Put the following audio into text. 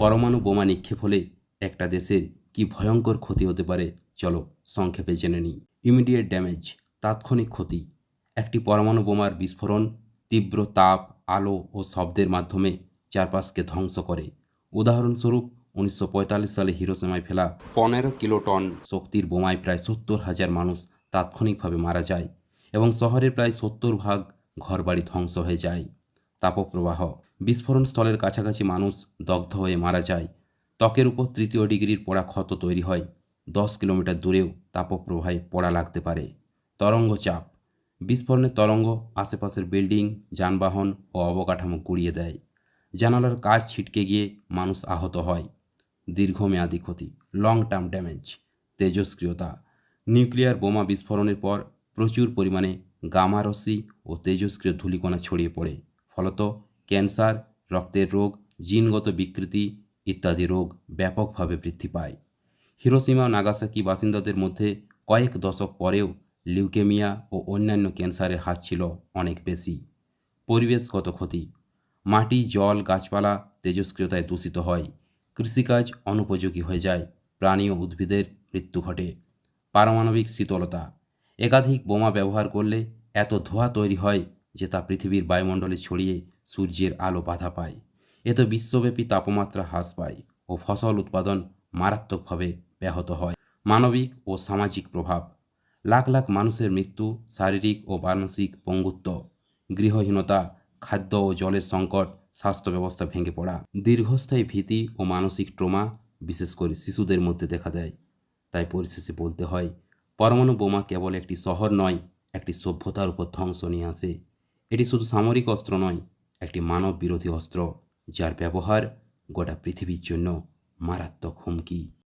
পরমাণু বোমা নিক্ষেপ হলে একটা দেশের কি ভয়ঙ্কর ক্ষতি হতে পারে? চলো সংক্ষেপে জেনে নিই। ইমিডিয়েট ড্যামেজ তাৎক্ষণিক ক্ষতি। একটি পরমাণু বোমার বিস্ফোরণ তীব্র তাপ আলো ও শব্দের মাধ্যমে চারপাশকে ধ্বংস করে। উদাহরণস্বরূপ উনিশশো পঁয়তাল্লিশ সালে হিরোসীমায় ফেলা পনেরো কিলোটন শক্তির বোমায় প্রায় সত্তর হাজার মানুষ তাৎক্ষণিকভাবে মারা যায় এবং শহরের প্রায় সত্তর ভাগ ঘরবাড়ি ধ্বংস হয়ে যায়। তাপপ্রবাহ বিস্ফোরণ স্থলের কাছাকাছি মানুষ দগ্ধ হয়ে মারা যায়। ত্বকের উপর তৃতীয় ডিগ্রির পোড়া ক্ষত তৈরি হয়। দশ কিলোমিটার দূরেও তাপপ্রবাহে পোড়া লাগতে পারে। তরঙ্গ চাপ। বিস্ফোরণের তরঙ্গ আশেপাশের বিল্ডিং, যানবাহন ও অবকাঠামো গুড়িয়ে দেয়। জানালার কাজ ছিটকে গিয়ে মানুষ আহত হয়। দীর্ঘমেয়াদী ক্ষতি। Long term damage. তেজস্ক্রিয়তা। নিউক্লিয়ার বোমা বিস্ফোরণের পর প্রচুর পরিমাণে গামা রশ্মি ও তেজস্ক্রিয় ধূলিকণা ছড়িয়ে পড়ে। ফলত ক্যান্সার, রক্তের রোগ, জিনগত বিকৃতি ইত্যাদি রোগ ব্যাপকভাবে বৃদ্ধি পায়। হিরোসীমা নাগাসাকি বাসিন্দাদের মধ্যে কয়েক দশক পরেও লিউকেমিয়া ও অন্যান্য ক্যান্সারের হার ছিল অনেক বেশি। পরিবেশগত ক্ষতি। মাটি, জল, গাছপালা তেজস্ক্রিয়তায় দূষিত হয়। কৃষিকাজ অনুপযোগী হয়ে যায়। প্রাণী ও উদ্ভিদের মৃত্যু ঘটে। পারমাণবিক শীতলতা। একাধিক বোমা ব্যবহার করলে এত ধোঁয়া তৈরি হয় যে তা পৃথিবীর বায়ুমণ্ডলে ছড়িয়ে সূর্যের আলো বাধা পায়। এতে বিশ্বব্যাপী তাপমাত্রা হ্রাস পায় ও ফসল উৎপাদন মারাত্মকভাবে ব্যাহত হয়। মানবিক ও সামাজিক প্রভাব। লাখ লাখ মানুষের মৃত্যু, শারীরিক ও মানসিক পঙ্গুত্ব, গৃহহীনতা, খাদ্য ও জলের সংকট, স্বাস্থ্য ব্যবস্থা ভেঙে পড়া, দীর্ঘস্থায়ী ভীতি ও মানসিক ট্রমা, বিশেষ করে শিশুদের মধ্যে দেখা দেয়। তাই পরিশেষে বলতে হয়, পরমাণু বোমা কেবল একটি শহর নয়, একটি সভ্যতার উপর ধ্বংস নিয়ে আসে এটি শুধু সামরিক অস্ত্র নয় একটি মানব বিরোধী অস্ত্র যার ব্যবহার গোটা পৃথিবীর জন্য মারাত্মক হুমকি।